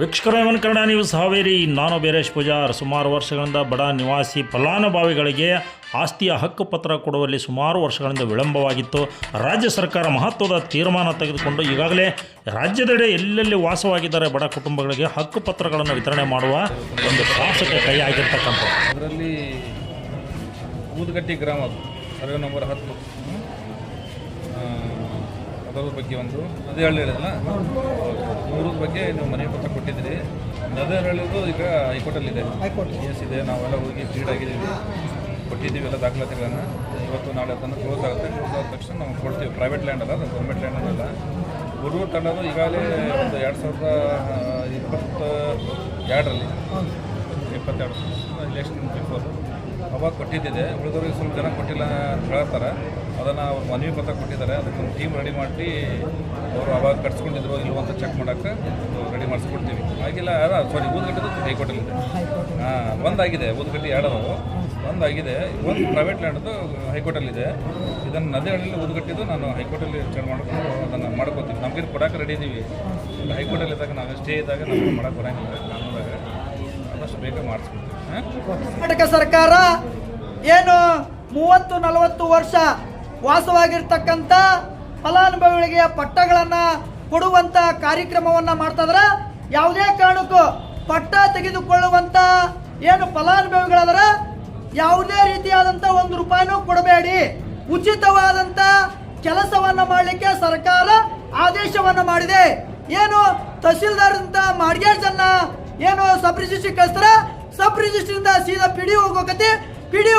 ವೀಕ್ಷಕರ, ಕನ್ನಡ ನ್ಯೂಸ್ ಹಾವೇರಿ, ನಾನು ಬೀರೇಶ್ ಪೂಜಾರ್. ಸುಮಾರು ವರ್ಷಗಳಿಂದ ಬಡ ನಿವಾಸಿ ಫಲಾನುಭವಿಗಳಿಗೆ ಆಸ್ತಿಯ ಹಕ್ಕು ಪತ್ರ ಕೊಡುವಲ್ಲಿ ಸುಮಾರು ವರ್ಷಗಳಿಂದ ವಿಳಂಬವಾಗಿತ್ತು. ರಾಜ್ಯ ಸರ್ಕಾರ ಮಹತ್ವದ ತೀರ್ಮಾನ ತೆಗೆದುಕೊಂಡು ಈಗಾಗಲೇ ರಾಜ್ಯದೆಡೆ ಎಲ್ಲೆಲ್ಲಿ ವಾಸವಾಗಿದ್ದಾರೆ ಬಡ ಕುಟುಂಬಗಳಿಗೆ ಹಕ್ಕು ಪತ್ರಗಳನ್ನು ವಿತರಣೆ ಮಾಡುವ ಒಂದು ಶಾಸಕ ಕೈ ಆಗಿರ್ತಕ್ಕಂಥ ಅದರಲ್ಲಿ ಊದಗಟ್ಟಿ ಗ್ರಾಮ ಸರ್ವೆ ನಂಬರ್ ಹತ್ತು. ಅದರ ಬಗ್ಗೆ ಒಂದು ಅದೇ ಹಳ್ಳಿ ಹೇಳಿದಲ್ಲ ಮೂರದ ಬಗ್ಗೆ ನೀವು ಮನೆ ಪತ್ರ ಕೊಟ್ಟಿದ್ದೀರಿ. ಅದೇ ಹಳ್ಳಿದು ಈಗ ಹೈಕೋರ್ಟಲ್ಲಿದೆ. ಕೇಸ್ ಇದೆ, ನಾವೆಲ್ಲ ಹೋಗಿ ಫೀಡ್ ಆಗಿದ್ದೀವಿ. ಕೊಟ್ಟಿದ್ದೀವಿ ಎಲ್ಲ ದಾಖಲಾತಿಗಳನ್ನು. ಇವತ್ತು ನಾಳೆ ತಂದು ಕ್ಲೋಸ್ ಆಗುತ್ತೆ. ಕ್ಲೋಸ್ ಆದ ತಕ್ಷಣ ನಾವು ಕೊಡ್ತೀವಿ. ಪ್ರೈವೇಟ್ ಲ್ಯಾಂಡ್ ಅಲ್ಲ, ಅದು ಗೌರ್ಮೆಂಟ್ ಲ್ಯಾಂಡ್ ಅಲ್ಲ. ಹುಡುಗರು ತಂಡದು ಈಗಾಗಲೇ ಒಂದು ಎರಡು ಸಾವಿರದ ಇಪ್ಪತ್ತ, ಎರಡರಲ್ಲಿ. ಇಪ್ಪತ್ತೆರಡು. Election before. ಅವಾಗ ಕೊಟ್ಟಿದ್ದಿದೆ. ಉಳಿದವ್ರಿಗೆ ಸ್ವಲ್ಪ ಜನ ಕೊಟ್ಟಿಲ್ಲ ಅಂತ ಹೇಳ್ತಾರೆ. ಅದನ್ನು ಅವ್ರು ಮನವಿ ಪತ್ರ ಕೊಟ್ಟಿದ್ದಾರೆ. ಅದಕ್ಕೆ ಒಂದು ಟೀಮ್ ರೆಡಿ ಮಾಡಿ ಅವರು ಅವಾಗ ಕಟ್ಸ್ಕೊಂಡಿದ್ರು ಇಲ್ವೋ ಅಂತ ಚೆಕ್ ಮಾಡೋಕ್ಕೆ ರೆಡಿ ಮಾಡಿಸ್ಕೊಡ್ತೀವಿ. ಆಗಿಲ್ಲ ಸಾರಿ ಊದ್ಗಟ್ಟಿದ್ದು ಹೈಕೋರ್ಟಲ್ಲಿ ಹಾಂ ಒಂದಾಗಿದೆ. ಊದ್ಗಟ್ಟಿ ಎರಡದು ಒಂದಾಗಿದೆ. ಒಂದು ಪ್ರೈವೇಟ್ ಲ್ಯಾಂಡ್ದು ಹೈಕೋರ್ಟಲ್ಲಿದೆ ಇದನ್ನು ನದಿ ಹಳ್ಳಿಯಲ್ಲಿ ಊದ್ಗಟ್ಟಿದ್ದು ನಾನು ಹೈಕೋರ್ಟಲ್ಲಿ ಚೆಕ್ ಮಾಡ್ಕೊಂಡು ಅದನ್ನು ಮಾಡ್ಕೋತೀವಿ ನಮಗಿದು ಕೊಡೋಕೆ ರೆಡಿ ಇದ್ದೀವಿ ಹೈಕೋರ್ಟಲ್ಲಿ ಇದ್ದಾಗ ನಾವು ಸ್ಟೇ ಇದ್ದಾಗ ನಮ್ಗೆ ಮಾಡೋಕೆ ಬರೋಂಗಿಲ್ಲ ಕಾನೂನಾಗ ಆದಷ್ಟು ಬೇಗ ಕರ್ನಾಟಕ ಸರ್ಕಾರ ಏನು ಮೂವತ್ತು, ನಲವತ್ತು ವರ್ಷ ವಾಸವಾಗಿರ್ತಕ್ಕಂಥ ಫಲಾನುಭವಿಗಳಿಗೆ ಪಟ್ಟಗಳನ್ನು ಕೊಡುವಂತ ಕಾರ್ಯಕ್ರಮವನ್ನ ಮಾಡ್ತದ್ರ ಯಾವುದೇ ಕಾರಣಕ್ಕೂ ಪಟ್ಟ ತೆಗೆದುಕೊಳ್ಳುವಂಥ ಏನು ಫಲಾನುಭವಿಗಳಾದ್ರ ಯಾವುದೇ ರೀತಿಯಾದಂತ ಒಂದು ರೂಪಾಯಿನೂ ಕೊಡಬೇಡಿ. ಉಚಿತವಾದಂತ ಕೆಲಸವನ್ನ ಮಾಡಲಿಕ್ಕೆ ಸರ್ಕಾರ ಆದೇಶವನ್ನ ಮಾಡಿದೆ. ಏನು ತಹಸೀಲ್ದಾರ್ ಅಂತ ಮಾಡ್ಗೇರ್ಸನ್ನ ಏನು ಸಬ್ ರಿಜಿಸ್ಟ್ರಿ ಕಳಿಸ್ತಾರ ಸಬ್ ರಿಜಿಸ್ಟ್ರಿಂದ ಸೀದಾ ಪಿ ಡಿ ಹೋಗೋಕತಿ ಪಿ ಡಿ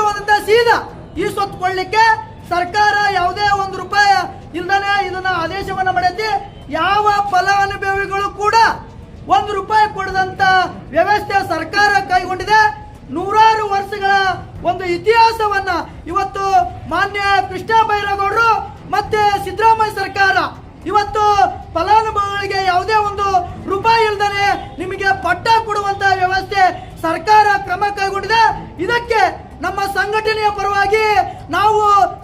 ಸೀದಾ ಈ ಸ್ವತ್ತು ಕೊಡ್ಲಿಕ್ಕೆ ಸರ್ಕಾರ ಯಾವುದೇ ಒಂದು ರೂಪಾಯಿ ಇಲ್ದಾನೆ ಇದನ್ನ ಆದೇಶವನ್ನ ಮಾಡೈತಿ. ಯಾವ ಫಲಾನುಭವಿಗಳು ಕೂಡ ಒಂದು ರೂಪಾಯಿ ಕೊಡದಂತ ವ್ಯವಸ್ಥೆ ಸರ್ಕಾರ ಕೈಗೊಂಡಿದೆ. ನೂರಾರು ವರ್ಷಗಳ ಒಂದು ಇತಿಹಾಸವನ್ನ ಇವತ್ತು ಮಾನ್ಯ ಕೃಷ್ಣ ಬೈರೇಗೌಡರು ಮತ್ತೆ ಸಿದ್ದರಾಮಯ್ಯ ಸರ್ಕಾರ ಇವತ್ತು ಒಂದು ನಿಮಗೆ ಪಟ್ಟ ಕೊಡುವಂತ ವ್ಯವಸ್ಥೆ ಸರ್ಕಾರ ಕ್ರಮ ಕೈಗೊಂಡಿದೆ. ಇದಕ್ಕೆ ನಮ್ಮ ಸಂಘಟನೆಯ ಪರವಾಗಿ ನಾವು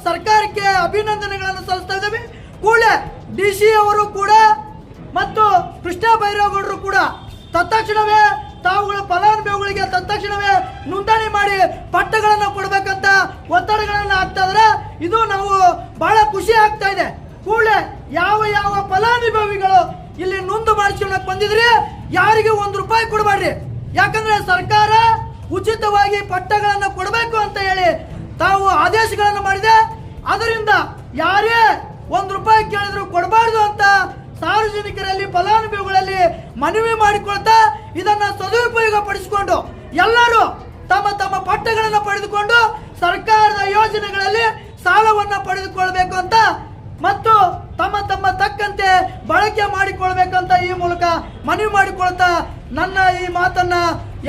ಸರ್ಕಾರಕ್ಕೆ ಅಭಿನಂದನೆಗಳನ್ನು ಸಲ್ಲಿಸ್ತಾ ಇದ್ದೀವಿ. ಕೂಡಲೇ ಡಿ ಸಿ ಅವರು ಕೂಡ ಮತ್ತು ಕೃಷ್ಣ ಬೈರೇಗೌಡರು ಕೂಡ ತತ್ಕ್ಷಣವೇ ತಾವುಗಳ ಫಲಾನುಭವಿಗಳಿಗೆ ತತ್ಕ್ಷಣವೇ ನೋಂದಣಿ ಮಾಡಿ ಪಟ್ಟಗಳನ್ನು ಕೊಡಬೇಕಂತ ಒತ್ತಡಗಳನ್ನು ಹಾಕ್ತಾ ಇದ್ರೆ ಇದು ನಾವು ಬಹಳ ಖುಷಿ ಆಗ್ತಾ ಇದೆ. ಕೂಡಲೇ ಯಾವ ಯಾವ ಫಲಾನುಭವಿಗಳು ಇಲ್ಲಿ ನೊಂದು ಮಾಡಿಸ್ಕೊಳಕ್ ಬಂದಿದ್ರೆ, ಯಾರಿಗೆ ಒಂದು ರೂಪಾಯಿ ಕೊಡಬೇಡ್ರಿ. ಯಾಕಂದ್ರೆ ಸರ್ಕಾರ ಉಚಿತವಾಗಿ ಪಟ್ಟಗಳನ್ನು ಕೊಡಬೇಕು ಅಂತ ಹೇಳಿ ತಾವು ಆದೇಶಗಳನ್ನು ಮಾಡಿದೆ. ಅದರಿಂದ ಯಾರೇ ಒಂದು ರೂಪಾಯಿ ಕೇಳಿದ್ರು ಕೊಡಬಾರ್ದು ಅಂತ ಸಾರ್ವಜನಿಕರಲ್ಲಿ, ಫಲಾನುಭವಿಗಳಲ್ಲಿ ಮನವಿ ಮಾಡಿಕೊಳ್ತಾ ಇದನ್ನ ಸದುಪಯೋಗ ಪಡಿಸಿಕೊಂಡು ಎಲ್ಲರೂ ತಮ್ಮ ತಮ್ಮ ಪಟ್ಟಗಳನ್ನು ಪಡೆದುಕೊಂಡು ಸರ್ಕಾರದ ಯೋಜನೆಗಳಲ್ಲಿ ಸಾಲವನ್ನ ಪಡೆದುಕೊಳ್ಬೇಕು ಅಂತ ಮತ್ತು ತಮ್ಮ ತಮ್ಮ ಬಳಕೆ ಮಾಡಿಕೊಳ್ಬೇಕಂತ ಈ ಮೂಲಕ ಮನವಿ ಮಾಡಿಕೊಳ್ತಾ ನನ್ನ ಈ ಮಾತನ್ನ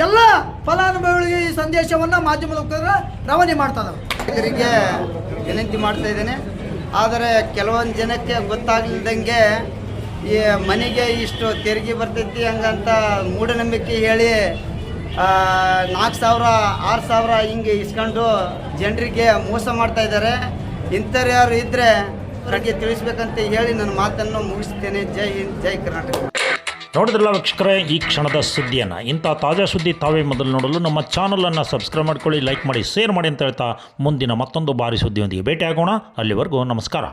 ಎಲ್ಲ ಫಲಾನುಭವಿಗಳಿಗೆ ಈ ಸಂದೇಶವನ್ನ ಮಾಧ್ಯಮದ ರವಾನೆ ಮಾಡ್ತಾ ನಾಗರಿಕರಿಗೆ ವಿನಂತಿ ಮಾಡ್ತಾ ಇದ್ದೇನೆ. ಆದರೆ ಕೆಲವೊಂದು ಜನಕ್ಕೆ ಗೊತ್ತಾಗ್ಲಿಲ್ದಂಗೆ ಈ ಮನೆಗೆ ಇಷ್ಟು ತೆರಿಗೆ ಬರ್ತೈತಿ ಹಂಗಂತ ಮೂಢನಂಬಿಕೆ ಹೇಳಿ ನಾಲ್ಕು ಸಾವಿರ, ಆರು ಸಾವಿರ ಹಿಂಗೆ ಇಸ್ಕೊಂಡು ಜನರಿಗೆ ಮೋಸ ಮಾಡ್ತಾ ಇದ್ದಾರೆ. ಇಂಥವ್ರು ಯಾರು ಇದ್ದರೆ ಅವ್ರಿಗೆ ತಿಳಿಸ್ಬೇಕಂತ ಹೇಳಿ ನನ್ನ ಮಾತನ್ನು ಮುಗಿಸ್ತೇನೆ. ಜೈ ಹಿಂದ್, ಜೈ ಕರ್ನಾಟಕ. ನೋಡಿದ್ರಲ್ಲ ವೀಕ್ಷಕರೇ, ಈ ಕ್ಷಣದ ಸುದ್ದಿಯನ್ನು. ಇಂಥ ತಾಜಾ ಸುದ್ದಿ ತಾವೇ ಮೊದಲು ನೋಡಲು ನಮ್ಮ ಚಾನಲನ್ನು ಸಬ್ಸ್ಕ್ರೈಬ್ ಮಾಡ್ಕೊಳ್ಳಿ ಲೈಕ್ ಮಾಡಿ ಶೇರ್ ಮಾಡಿ ಅಂತ ಹೇಳ್ತಾ ಮುಂದಿನ ಮತ್ತೊಂದು ಬಾರಿ ಸುದ್ದಿಯೊಂದಿಗೆ ಭೇಟಿಯಾಗೋಣ. ಅಲ್ಲಿವರೆಗೂ ನಮಸ್ಕಾರ.